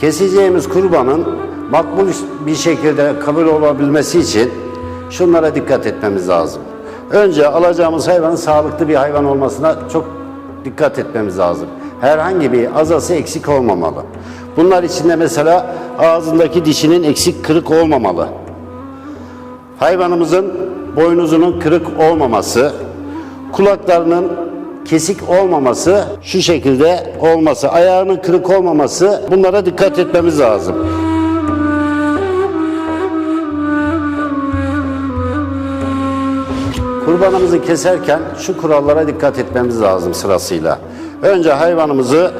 Keseceğimiz kurbanın makbul bir şekilde kabul olabilmesi için şunlara dikkat etmemiz lazım. Önce alacağımız hayvanın sağlıklı bir hayvan olmasına çok dikkat etmemiz lazım. Herhangi bir azası eksik olmamalı. Bunlar içinde mesela ağzındaki dişinin eksik kırık olmamalı. Hayvanımızın boynuzunun kırık olmaması, kulaklarının kesik olmaması, şu şekilde olması, ayağının kırık olmaması bunlara dikkat etmemiz lazım. Kurbanımızı keserken şu kurallara dikkat etmemiz lazım sırasıyla. Önce hayvanımızı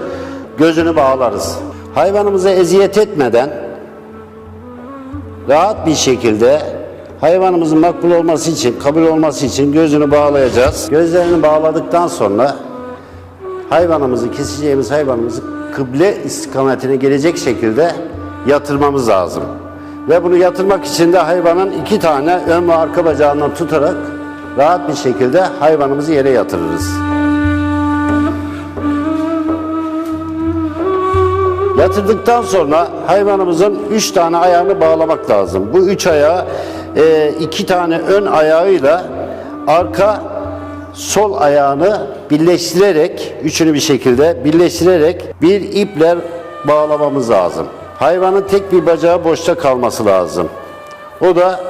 gözünü bağlarız. Hayvanımızı eziyet etmeden rahat bir şekilde hayvanımızın makbul olması için, kabul olması için gözünü bağlayacağız. Gözlerini bağladıktan sonra hayvanımızı, keseceğimiz hayvanımızı kıble istikametine gelecek şekilde yatırmamız lazım. Ve bunu yatırmak için de hayvanın iki tane ön ve arka bacağından tutarak rahat bir şekilde hayvanımızı yere yatırırız. Yatırdıktan sonra hayvanımızın üç tane ayağını bağlamak lazım. Bu üç ayağı e, iki tane ön ayağıyla arka sol ayağını birleştirerek, üçünü bir şekilde birleştirerek bir iple bağlamamız lazım. Hayvanın tek bir bacağı boşta kalması lazım. O da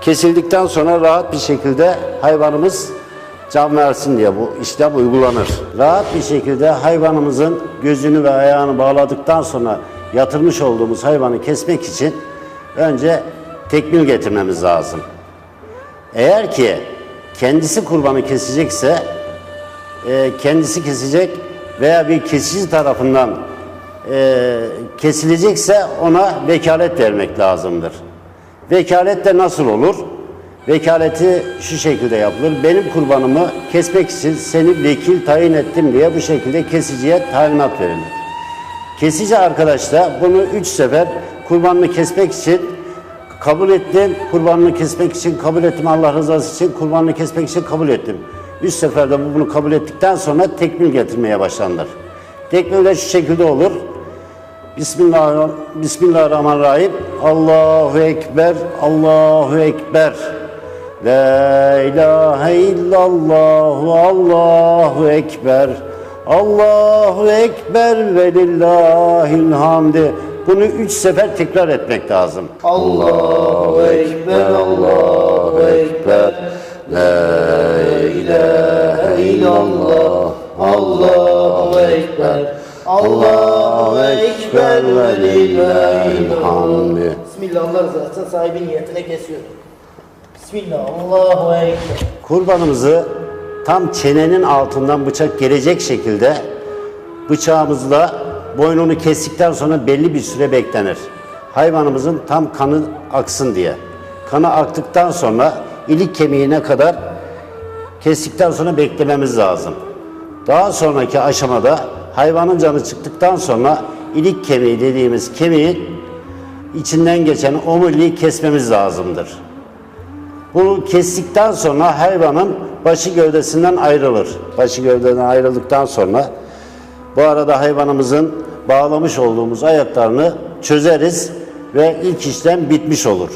kesildikten sonra rahat bir şekilde hayvanımız can versin diye bu işlem uygulanır. Rahat bir şekilde hayvanımızın gözünü ve ayağını bağladıktan sonra yatırmış olduğumuz hayvanı kesmek için önce tekmil getirmemiz lazım. Eğer ki kendisi kurbanı kesecekse e, kendisi kesecek veya bir kesici tarafından e, kesilecekse ona vekalet vermek lazımdır. Vekalet de nasıl olur? Vekaleti şu şekilde yapılır. Benim kurbanımı kesmek için seni vekil tayin ettim diye bu şekilde kesiciye talimat verilir. Kesici arkadaş da bunu üç sefer kurbanını kesmek için kabul ettim, kurbanını kesmek için kabul ettim, Allah rızası için kurbanını kesmek için kabul ettim. Üç seferde bu bunu kabul ettikten sonra tekmil getirmeye başlanır. Tekmil de şu şekilde olur. Bismillah, Bismillahirrahmanirrahim. Allahu Ekber, Allahu Ekber. La ilahe illallah, Allahu Ekber. Allahu Ekber ve lillahil hamdi. Bunu üç sefer tekrar etmek lazım. Allahu Ekber, Allahu Ekber. La ilahe illallah. Allahu Ekber. Allahu Ekber ve lillahil hamd. hamdi. Bismillah Allah rızası için sahibi niyetine kesiyorum. Bismillah Allahu Ekber. Kurbanımızı tam çenenin altından bıçak gelecek şekilde bıçağımızla boynunu kestikten sonra belli bir süre beklenir. Hayvanımızın tam kanı aksın diye. Kanı aktıktan sonra ilik kemiğine kadar kestikten sonra beklememiz lazım. Daha sonraki aşamada hayvanın canı çıktıktan sonra ilik kemiği dediğimiz kemiğin içinden geçen omuriliği kesmemiz lazımdır. Bunu kestikten sonra hayvanın başı gövdesinden ayrılır. Başı gövdeden ayrıldıktan sonra bu arada hayvanımızın bağlamış olduğumuz ayaklarını çözeriz ve ilk işlem bitmiş olur.